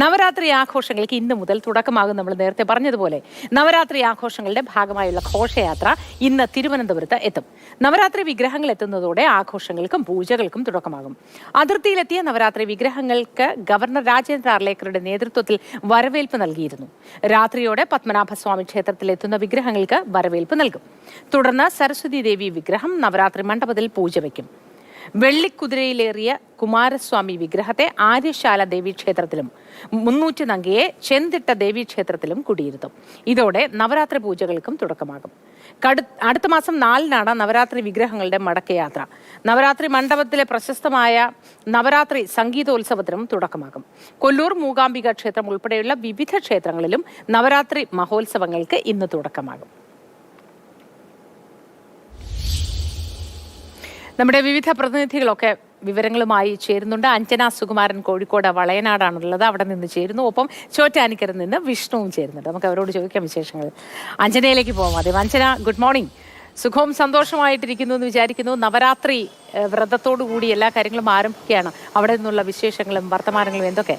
നവരാത്രി ആഘോഷങ്ങൾക്ക് ഇന്ന് മുതൽ തുടക്കമാകും നമ്മൾ നേരത്തെ പറഞ്ഞതുപോലെ. നവരാത്രി ആഘോഷങ്ങളുടെ ഭാഗമായുള്ള ഘോഷയാത്ര ഇന്ന് തിരുവനന്തപുരത്ത് എത്തും. നവരാത്രി വിഗ്രഹങ്ങൾ എത്തുന്നതോടെ ആഘോഷങ്ങൾക്കും പൂജകൾക്കും തുടക്കമാകും. അതിർത്തിയിലെത്തിയ നവരാത്രി വിഗ്രഹങ്ങൾക്ക് ഗവർണർ രാജേന്ദ്ര അർലേക്കറുടെ നേതൃത്വത്തിൽ വരവേൽപ്പ് നൽകിയിരുന്നു. രാത്രിയോടെ പത്മനാഭസ്വാമി ക്ഷേത്രത്തിൽ എത്തുന്ന വിഗ്രഹങ്ങൾക്ക് വരവേൽപ്പ് നൽകും. തുടർന്ന് സരസ്വതി ദേവി വിഗ്രഹം നവരാത്രി മണ്ഡപത്തിൽ പൂജ വയ്ക്കും വെള്ളിക്കുതിരയിലേറിയ കുമാരസ്വാമി വിഗ്രഹത്തെ ആര്യശാല ദേവീക്ഷേത്രത്തിലും മുന്നൂറ്റി നങ്കയെ ചെന്തിട്ട ദേവീക്ഷേത്രത്തിലും കുടിയിരുത്തും. ഇതോടെ നവരാത്രി പൂജകൾക്കും തുടക്കമാകും. കടു അടുത്ത മാസം നാലിനാണ് നവരാത്രി വിഗ്രഹങ്ങളുടെ മടക്കയാത്ര നവരാത്രി മണ്ഡപത്തിലെ പ്രശസ്തമായ നവരാത്രി സംഗീതോത്സവത്തിനും തുടക്കമാകും. കൊല്ലൂർ മൂകാംബിക ക്ഷേത്രം ഉൾപ്പെടെയുള്ള വിവിധ ക്ഷേത്രങ്ങളിലും നവരാത്രി മഹോത്സവങ്ങൾക്ക് ഇന്ന് തുടക്കമാകും. നമ്മുടെ വിവിധ പ്രതിനിധികളൊക്കെ വിവരങ്ങളുമായി ചേരുന്നുണ്ട്. അഞ്ജന സുകുമാരൻ കോഴിക്കോട് വളയനാടാണുള്ളത്. അവിടെ നിന്ന് ചേരുന്നു. ഒപ്പം ചോറ്റാനിക്കരയിൽ നിന്ന് വിഷ്ണുവും ചേരുന്നുണ്ട്. നമുക്ക് അവരോട് ചോദിക്കാം വിശേഷങ്ങൾ. അഞ്ജനയിലേക്ക് പോകാം അതെ അഞ്ജന ഗുഡ് മോർണിംഗ് സുഖവും സന്തോഷമായിട്ടിരിക്കുന്നു എന്ന് വിചാരിക്കുന്നു. നവരാത്രി വ്രതത്തോടു കൂടി എല്ലാ കാര്യങ്ങളും ആരംഭിക്കുകയാണ്. അവിടെ നിന്നുള്ള വിശേഷങ്ങളും വർത്തമാനങ്ങളും എന്തൊക്കെ?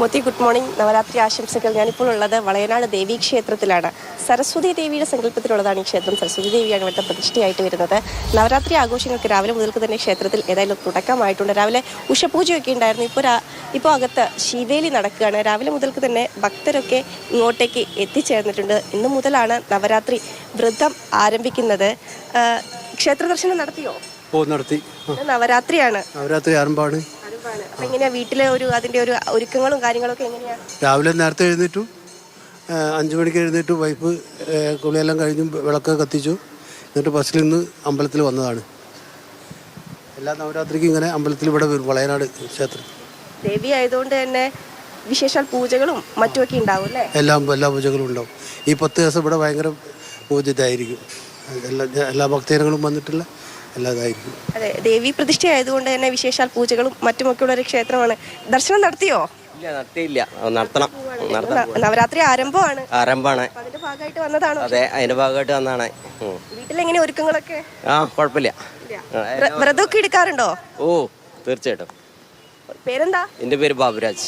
Moti good morning. നവരാത്രി ആശംസകൾ. ഞാനിപ്പോൾ ഉള്ളത് വളയനാട് ദേവീ ക്ഷേത്രത്തിലാണ്. സരസ്വതി ദേവിയുടെ സങ്കല്പത്തിലുള്ളതാണ് ഈ ക്ഷേത്രം. സരസ്വതി ദേവിയാണ് ഇവിടുത്തെ പ്രതിഷ്ഠയായിട്ട് വരുന്നത്. നവരാത്രി ആഘോഷങ്ങൾക്ക് രാവിലെ മുതൽക്ക് തന്നെ ക്ഷേത്രത്തിൽ ഏതായാലും തുടക്കമായിട്ടുണ്ട്. രാവിലെ ഉഷപൂജയൊക്കെ ഉണ്ടായിരുന്നു. ഇപ്പോൾ ഇപ്പോൾ അകത്ത് ശിവേലി നടക്കുകയാണ്. രാവിലെ മുതൽക്ക് തന്നെ ഭക്തരൊക്കെ ഇങ്ങോട്ടേക്ക് എത്തിച്ചേർന്നിട്ടുണ്ട്. ഇന്ന് മുതലാണ് നവരാത്രി വ്രതം ആരംഭിക്കുന്നത്. ക്ഷേത്ര ദർശനം നടത്തിയോ? ഓ നടത്തി. നവരാത്രിയാണ്. നവരാത്രി ആരംഭമാണ്. അറിവാണ്. അപ്പൊ എങ്ങനെയാ വീട്ടിലെ ഒരു അതിന്റെ ഒരു ഒരുക്കങ്ങളും കാര്യങ്ങളൊക്കെ എങ്ങനെയാ? രാവിലെ നേരത്തെ എഴുന്നേറ്റു. അഞ്ചു മണിക്ക് എഴുന്നേറ്റു. വൈഫ് കുളിയെല്ലാം കഴിഞ്ഞു. വിളക്ക് കത്തിച്ചു. എന്നിട്ട് ബസ്സിൽ നിന്ന് അമ്പലത്തിൽ വന്നതാണ്. എല്ലാ നവരാത്രിക്കും ഇങ്ങനെ അമ്പലത്തിൽ ഇവിടെ വരും. വളയനാട് ക്ഷേത്രം. ദേവി ആയതുകൊണ്ട് തന്നെ വിശേഷാൽ പൂജകളും മറ്റുമൊക്കെ ഉണ്ടാവും അല്ലേ? എല്ലാം എല്ലാ പൂജകളും ഉണ്ടാവും. ഈ പത്ത് ദിവസം ഇവിടെ ഭയങ്കര പൂജിതായിരിക്കും എല്ലാ എല്ലാ ഭക്തജനങ്ങളും വന്നിട്ടുള്ള എല്ലാ ഇതായിരിക്കും അതെ ദേവി പ്രതിഷ്ഠ ആയതുകൊണ്ട് തന്നെ വിശേഷാൽ പൂജകളും മറ്റുമൊക്കെ ഉള്ള ഒരു ക്ഷേത്രമാണ്. ദർശനം നടത്തിയോ? ഇല്ല നടത്തിയില്ല. അത് നടത്തണം. നടത്താം ന- നവരാത്രി ആരംഭമാണ്. ആരംഭമാണ്. അപ്പൊ അതിന്റെ ഭാഗമായിട്ട് വന്നതാണോ? അതെ അതിന്റെ ഭാഗമായിട്ട് വന്നാണ്. വീട്ടിലെങ്ങനെ ഒരുക്കങ്ങളൊക്കെ? ആ കുഴപ്പമില്ല. വ്ര- വ്രതമൊക്കെ എടുക്കാറുണ്ടോ? ഓ തീർച്ചയായിട്ടും. പേരെന്താ? എന്റെ പേര് ബാബുരാജ്.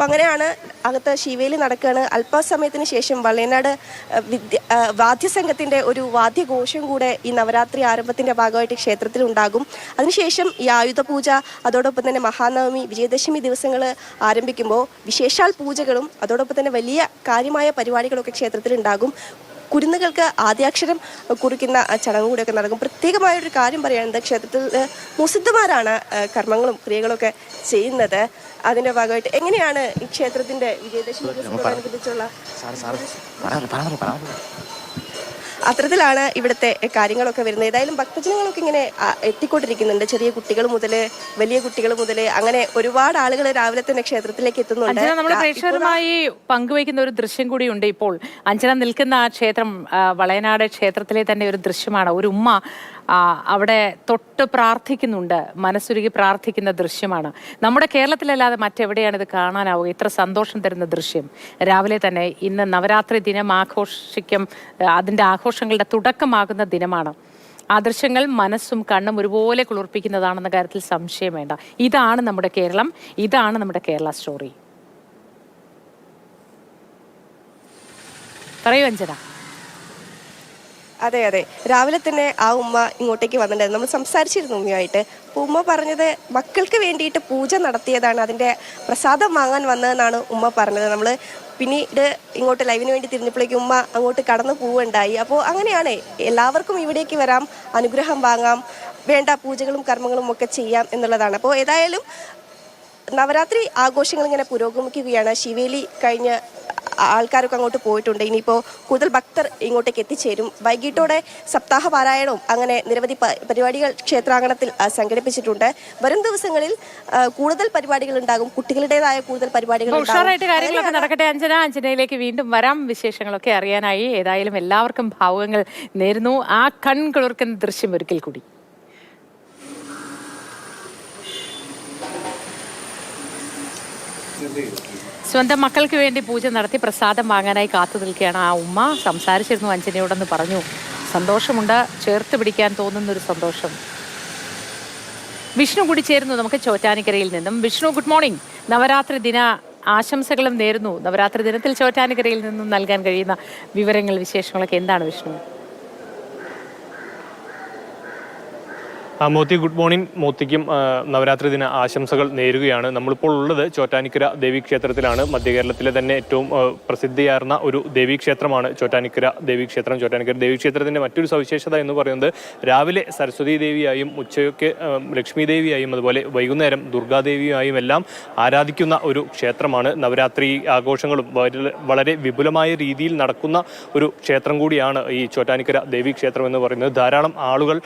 അപ്പോൾ അങ്ങനെയാണ് അകത്ത് ശിവേലി നടക്കുകയാണ്. അല്പസമയത്തിന് ശേഷം വള്ളയനാട് വിദ്യ വാദ്യസംഘത്തിന്റെ ഒരു വാദ്യഘോഷം കൂടെ ഈ നവരാത്രി ആരംഭത്തിന്റെ ഭാഗമായിട്ട് ക്ഷേത്രത്തിൽ ഉണ്ടാകും അതിനുശേഷം ഈ ആയുധ പൂജ അതോടൊപ്പം തന്നെ മഹാനവമി വിജയദശമി ദിവസങ്ങൾ ആരംഭിക്കുമ്പോൾ വിശേഷാൽ പൂജകളും അതോടൊപ്പം തന്നെ വലിയ കാര്യമായ പരിപാടികളൊക്കെ ക്ഷേത്രത്തിൽ ഉണ്ടാകും കുരുന്നുകൾക്ക് ആദ്യാക്ഷരം കുറിക്കുന്ന ചടങ്ങ് കൂടെയൊക്കെ നടക്കും പ്രത്യേകമായ ഒരു കാര്യം പറയുന്നത് ക്ഷേത്രത്തിൽ മുസിദ്ധമാരാണ് കർമ്മങ്ങളും ക്രിയകളൊക്കെ ചെയ്യുന്നത് അതിന്റെ ഭാഗമായിട്ട് എങ്ങനെയാണ് ഈ ക്ഷേത്രത്തിന്റെ വിജയദശമി ദിവസത്തോടനുബന്ധിച്ചുള്ള അത്തരത്തിലാണ് ഇവിടുത്തെ കാര്യങ്ങളൊക്കെ വരുന്നത്. ഏതായാലും ഭക്തജനങ്ങളൊക്കെ ഇങ്ങനെ എത്തിക്കൊണ്ടിരിക്കുന്നുണ്ട്. ചെറിയ കുട്ടികൾ മുതൽ വലിയ കുട്ടികൾ മുതൽ അങ്ങനെ ഒരുപാട് ആളുകൾ രാവിലെ തന്നെ ക്ഷേത്രത്തിലേക്ക് എത്തുന്നുണ്ട്. നമ്മുടെ പ്രേക്ഷകരുമായി പങ്കുവയ്ക്കുന്ന ഒരു ദൃശ്യം കൂടി ഉണ്ട് ഇപ്പോൾ. അഞ്ജന നിൽക്കുന്ന ആ ക്ഷേത്രം വളയനാട് ക്ഷേത്രത്തിലെ തന്നെ ഒരു ദൃശ്യമാണ്. ഒരു ഉമ്മ അവിടെ തൊട്ട് പ്രാർത്ഥിക്കുന്നുണ്ട് മനസ്സുരുകി പ്രാർത്ഥിക്കുന്ന ദൃശ്യമാണ്. നമ്മുടെ കേരളത്തിലല്ലാതെ മറ്റെവിടെയാണ് ഇത് കാണാനാവുക? ഇത്ര സന്തോഷം തരുന്ന ദൃശ്യം. രാവിലെ തന്നെ ഇന്ന് നവരാത്രി ദിനം ആഘോഷിക്കും അതിന്റെ ആഘോഷങ്ങളുടെ തുടക്കമാകുന്ന ദിനമാണ്. ആ ദൃശ്യങ്ങൾ മനസ്സും കണ്ണും ഒരുപോലെ കുളിർപ്പിക്കുന്നതാണെന്ന കാര്യത്തിൽ സംശയം വേണ്ട. ഇതാണ് നമ്മുടെ കേരളം ഇതാണ് നമ്മുടെ കേരള സ്റ്റോറി. പറയൂ അഞ്ജന. അതെ അതെ. രാവിലെ തന്നെ ആ ഉമ്മ ഇങ്ങോട്ടേക്ക് വന്നിട്ടുണ്ടായിരുന്നു. നമ്മൾ സംസാരിച്ചിരുന്നു ഉമ്മയായിട്ട് അപ്പോൾ ഉമ്മ പറഞ്ഞത് മക്കൾക്ക് വേണ്ടിയിട്ട് പൂജ നടത്തിയതാണ് അതിന്റെ പ്രസാദം വാങ്ങാൻ വന്നതെന്നാണ് ഉമ്മ പറഞ്ഞത്. നമ്മൾ പിന്നീട് ഇങ്ങോട്ട് ലൈവിന് വേണ്ടി തിരിഞ്ഞപ്പോഴേക്കും ഉമ്മ അങ്ങോട്ട് കടന്നു പോവുണ്ടായി അപ്പോൾ അങ്ങനെയാണ് എല്ലാവർക്കും ഇവിടേക്ക് വരാം അനുഗ്രഹം വാങ്ങാം വേണ്ട പൂജകളും കർമ്മങ്ങളും ഒക്കെ ചെയ്യാം എന്നുള്ളതാണ്. അപ്പോൾ ഏതായാലും നവരാത്രി ആഘോഷങ്ങൾ ഇങ്ങനെ പുരോഗമിക്കുകയാണ്. ശിവേലി കഴിഞ്ഞ് ആൾക്കാരൊക്കെ അങ്ങോട്ട് പോയിട്ടുണ്ട്. ഇനിയിപ്പോൾ കൂടുതൽ ഭക്തർ ഇങ്ങോട്ടേക്ക് എത്തിച്ചേരും. വൈകിട്ടോടെ സപ്താഹ പാരായണവും അങ്ങനെ നിരവധി പരിപാടികൾ ക്ഷേത്രാങ്കണത്തിൽ സംഘടിപ്പിച്ചിട്ടുണ്ട്. വരും ദിവസങ്ങളിൽ കൂടുതൽ പരിപാടികൾ ഉണ്ടാകും. കുട്ടികളുടേതായ കൂടുതൽ പരിപാടികൾ. ഉഷാറായിട്ട് കാര്യങ്ങളൊക്കെ നടക്കട്ടെ. അഞ്ജന അഞ്ജനയിലേക്ക് വീണ്ടും വരാം. വിശേഷങ്ങളൊക്കെ അറിയാനായി ഏതായാലും എല്ലാവർക്കും ഭാവങ്ങൾ നേരുന്നു. ആ കൺ കുളിർക്കുന്ന ദൃശ്യം ഒരിക്കൽ കൂടി. സ്വന്തം മക്കൾക്ക് വേണ്ടി പൂജ നടത്തി പ്രസാദം വാങ്ങാനായി കാത്തു നിൽക്കുകയാണ് ആ ഉമ്മ. സംസാരിച്ചിരുന്നു അഞ്ജനയോടെന്ന് പറഞ്ഞു. സന്തോഷമുണ്ട്. ചേർത്ത് പിടിക്കാൻ തോന്നുന്നൊരു സന്തോഷം. വിഷ്ണു കൂടി ചേരുന്നു നമുക്ക് ചോറ്റാനിക്കരയിൽ നിന്നും. വിഷ്ണു ഗുഡ് മോർണിംഗ് നവരാത്രി ദിന ആശംസകളും നേരുന്നു. നവരാത്രി ദിനത്തിൽ ചോറ്റാനിക്കരയിൽ നിന്നും നൽകാൻ കഴിയുന്ന വിവരങ്ങൾ വിശേഷങ്ങളൊക്കെ എന്താണ് Vishnu? Mothi good morning. മോത്തിക്കും Navaratri ദിന ആശംസകൾ നേരുകയാണ്. നമ്മളിപ്പോൾ ഉള്ളത് ചോറ്റാനിക്കര ദേവീക്ഷേത്രത്തിലാണ്. മധ്യകേരളത്തിലെ തന്നെ ഏറ്റവും പ്രസിദ്ധിയാർന്ന ഒരു ദേവീക്ഷേത്രമാണ് ചോറ്റാനിക്കര ദേവീക്ഷേത്രം. ചോറ്റാനിക്കര ദേവീക്ഷേത്രത്തിന്റെ മറ്റൊരു സവിശേഷത എന്ന് പറയുന്നത് രാവിലെ സരസ്വതി ദേവിയായും ഉച്ചയ്ക്ക് ലക്ഷ്മി ദേവിയായും അതുപോലെ വൈകുന്നേരം ദുർഗാദേവിയായും എല്ലാം ആരാധിക്കുന്ന ഒരു ക്ഷേത്രമാണ്. നവരാത്രി ആഘോഷങ്ങളും വളരെ- വിപുലമായ രീതിയിൽ നടക്കുന്ന ഒരു ക്ഷേത്രം കൂടിയാണ് ഈ ചോറ്റാനിക്കര ദേവീക്ഷേത്രം എന്ന് പറയുന്നത്. ധാരാളം ആളുകൾ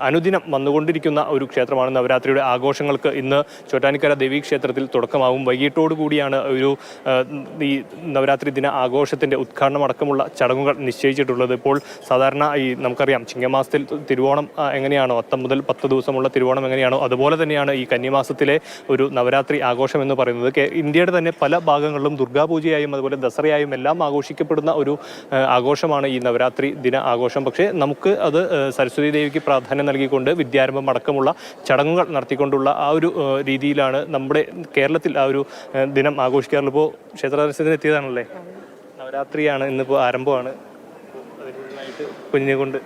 അനുദിനം അനുദിനം വന്നുകൊണ്ടിരിക്കുന്ന ഒരു ക്ഷേത്രമാണ് നവരാത്രിയുടെ ആഘോഷങ്ങൾക്ക് ഇന്ന് ചോറ്റാനിക്കര ദേവീക്ഷേത്രത്തിൽ തുടക്കമാവും. വൈകിട്ടോടു കൂടിയാണ് ഒരു ഈ നവരാത്രി ദിന ആഘോഷത്തിന്റെ ഉദ്ഘാടനം അടക്കമുള്ള ചടങ്ങുകൾ നിശ്ചയിച്ചിട്ടുള്ളത്. ഇപ്പോൾ സാധാരണ ഈ നമുക്കറിയാം ചിങ്ങമാസത്തിൽ തിരുവോണം എങ്ങനെയാണോ അത്തം മുതൽ പത്ത് ദിവസമുള്ള തിരുവോണം എങ്ങനെയാണോ അതുപോലെ തന്നെയാണ് ഈ കന്നിമാസത്തിലെ ഒരു നവരാത്രി ആഘോഷം എന്ന് പറയുന്നത്. ഇന്ത്യയുടെ തന്നെ പല ഭാഗങ്ങളിലും ദുർഗാപൂജയായും അതുപോലെ ദസറയായും എല്ലാം ആഘോഷിക്കപ്പെടുന്ന ഒരു ആഘോഷമാണ് ഈ നവരാത്രി ദിന ആഘോഷം. പക്ഷേ നമുക്ക് അത് സരസ്വതി ദേവിക്ക് പ്രാധാന്യം നൽകിക്കൊണ്ട് വിദ്യാരംഭം അടക്കമുള്ള ചടങ്ങുകൾ നടത്തിക്കൊണ്ടുള്ള ആ ഒരു രീതിയിലാണ് നമ്മുടെ കേരളത്തിൽ ആ ഒരു ദിനം ആഘോഷിക്കാറുള്ളത്. ഇപ്പോൾ ക്ഷേത്ര ദർശനത്തിന് എത്തിയതാണല്ലേ? നവരാത്രിയാണ് ഇന്നിപ്പോൾ ആരംഭമാണ്. അതിനായിട്ട് കുഞ്ഞിനെ കൊണ്ട്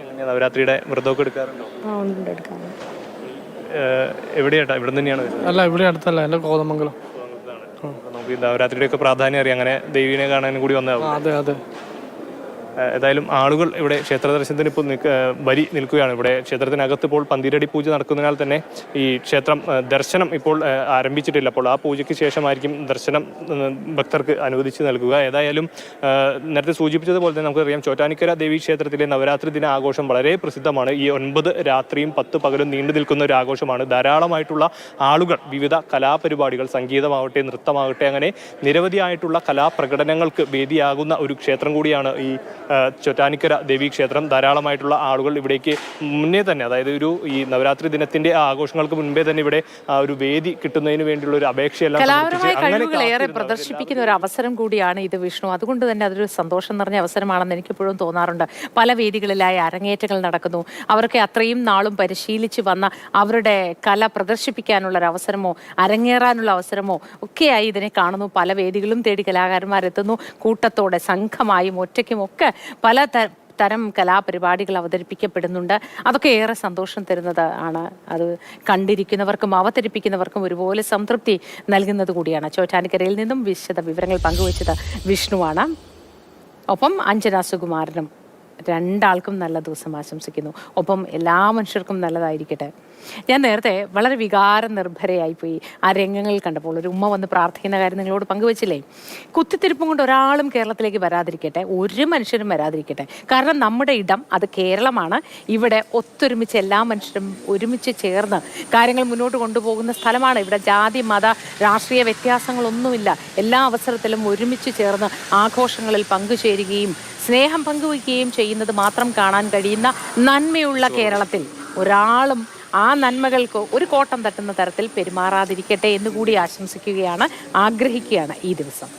എങ്ങനെയാ നവരാത്രിയുടെ വ്രതമൊക്കെ എടുക്കാറുണ്ടോ? എവിടെയാട്ടാ? ഇവിടെ തന്നെയാണ് അല്ല ഇവിടെ അടുത്തല്ല അല്ല കോതമംഗലം. നമുക്ക് ഈ നവരാത്രിയുടെ ഒക്കെ പ്രാധാന്യം അറിയാം. അങ്ങനെ ദേവീനെ കാണാനും കൂടി വന്നതാവും. അതെ അതെ. ഏതായാലും ആളുകൾ ഇവിടെ ക്ഷേത്ര ദർശനത്തിന് ഇപ്പോൾ വരി നിൽക്കുകയാണ്. ഇവിടെ ക്ഷേത്രത്തിനകത്ത് ഇപ്പോൾ പന്തിരടി പൂജ നടക്കുന്നതിനാൽ തന്നെ ഈ ക്ഷേത്രം ദർശനം ഇപ്പോൾ ആരംഭിച്ചിട്ടില്ല. അപ്പോൾ ആ പൂജയ്ക്ക് ശേഷമായിരിക്കും ദർശനം ഭക്തർക്ക് അനുവദിച്ച് നൽകുക. ഏതായാലും നേരത്തെ സൂചിപ്പിച്ചതുപോലെ തന്നെ നമുക്കറിയാം ചോറ്റാനിക്കര ദേവി ക്ഷേത്രത്തിലെ നവരാത്രി ദിന ആഘോഷം വളരെ പ്രസിദ്ധമാണ്. ഈ ഒൻപത് രാത്രിയും പത്ത് പകലും നീണ്ടു നിൽക്കുന്ന ഒരു ആഘോഷമാണ്. ധാരാളമായിട്ടുള്ള ആളുകൾ വിവിധ കലാപരിപാടികൾ സംഗീതമാവട്ടെ നൃത്തമാകട്ടെ അങ്ങനെ നിരവധിയായിട്ടുള്ള കലാപ്രകടനങ്ങൾക്ക് വേദിയാകുന്ന ഒരു ക്ഷേത്രം കൂടിയാണ് ഈ ചോറ്റാനിക്കര ദേവി ക്ഷേത്രം ധാരാളമായിട്ടുള്ള ആളുകൾ ഇവിടേക്ക് മുന്നേ തന്നെ അതായത് ഒരു ഈ നവരാത്രി ദിനത്തിന്റെ ആഘോഷങ്ങൾക്ക് മുൻപേ തന്നെ ഇവിടെ ആ ഒരു വേദി കിട്ടുന്നതിന് വേണ്ടിയുള്ള ഒരു അപേക്ഷയെല്ലാം കലാപരമായ കഴിവുകൾ ഏറെ പ്രദർശിപ്പിക്കുന്ന ഒരു അവസരം കൂടിയാണ് ഇത് വിഷ്ണു. അതുകൊണ്ട് തന്നെ അതൊരു സന്തോഷം നിറഞ്ഞ അവസരമാണെന്ന് എനിക്ക് എനിക്കിപ്പോഴും തോന്നാറുണ്ട്. പല വേദികളിലായി അരങ്ങേറ്റങ്ങൾ നടക്കുന്നു. അവർക്ക് അത്രയും നാളും പരിശീലിച്ച് വന്ന അവരുടെ കല പ്രദർശിപ്പിക്കാനുള്ള ഒരു അവസരമോ അരങ്ങേറാനുള്ള അവസരമോ ഒക്കെയായി ഇതിനെ കാണുന്നു. പല വേദികളും തേടി കലാകാരന്മാരെത്തുന്നു. കൂട്ടത്തോടെ സംഘമായും ഒറ്റയ്ക്കും ഒക്കെ പല തരം കലാപരിപാടികൾ അവതരിപ്പിക്കപ്പെടുന്നുണ്ട്. അതൊക്കെ ഏറെ സന്തോഷം തരുന്നത് ആണ്. അത് കണ്ടിരിക്കുന്നവർക്കും അവതരിപ്പിക്കുന്നവർക്കും ഒരുപോലെ സംതൃപ്തി നൽകുന്നത് കൂടിയാണ്. ചോറ്റാനിക്കരയിൽ നിന്നും വിശദ വിവരങ്ങൾ പങ്കുവച്ചത് വിഷ്ണുവാണ്. ഒപ്പം അഞ്ജന സുകുമാരനും രണ്ടാൾക്കും നല്ല ദിവസം ആശംസിക്കുന്നു. ഒപ്പം എല്ലാ മനുഷ്യർക്കും നല്ലതായിരിക്കട്ടെ. ഞാൻ നേരത്തെ വളരെ വികാര നിർഭരയായിപ്പോയി. ആ രംഗങ്ങൾ കണ്ടപ്പോൾ ഒരു ഉമ്മ വന്ന് പ്രാർത്ഥിക്കുന്ന കാര്യം നിങ്ങളോട് പങ്കുവച്ചില്ലേ? കുത്തിത്തിരിപ്പും കൊണ്ട് ഒരാളും കേരളത്തിലേക്ക് വരാതിരിക്കട്ടെ ഒരു മനുഷ്യരും വരാതിരിക്കട്ടെ. കാരണം നമ്മുടെ ഇടം അത് കേരളമാണ്. ഇവിടെ ഒത്തൊരുമിച്ച് എല്ലാ മനുഷ്യരും ഒരുമിച്ച് ചേർന്ന് കാര്യങ്ങൾ മുന്നോട്ട് കൊണ്ടുപോകുന്ന സ്ഥലമാണ്. ഇവിടെ ജാതി മത രാഷ്ട്രീയ വ്യത്യാസങ്ങളൊന്നുമില്ല. എല്ലാ അവസരത്തിലും ഒരുമിച്ച് ചേർന്ന് ആഘോഷങ്ങളിൽ പങ്കുചേരുകയും സ്നേഹം പങ്കുവയ്ക്കുകയും ചെയ്യുന്നത് മാത്രം കാണാൻ കഴിയുന്ന നന്മയുള്ള കേരളത്തിൽ ഒരാളും ആ നന്മകൾക്ക് ഒരു കോട്ടം തട്ടുന്ന തരത്തിൽ പെരുമാറാതിരിക്കട്ടെ എന്നുകൂടി ആശംസിക്കുകയാണ് ആഗ്രഹിക്കുകയാണ് ഈ ദിവസം.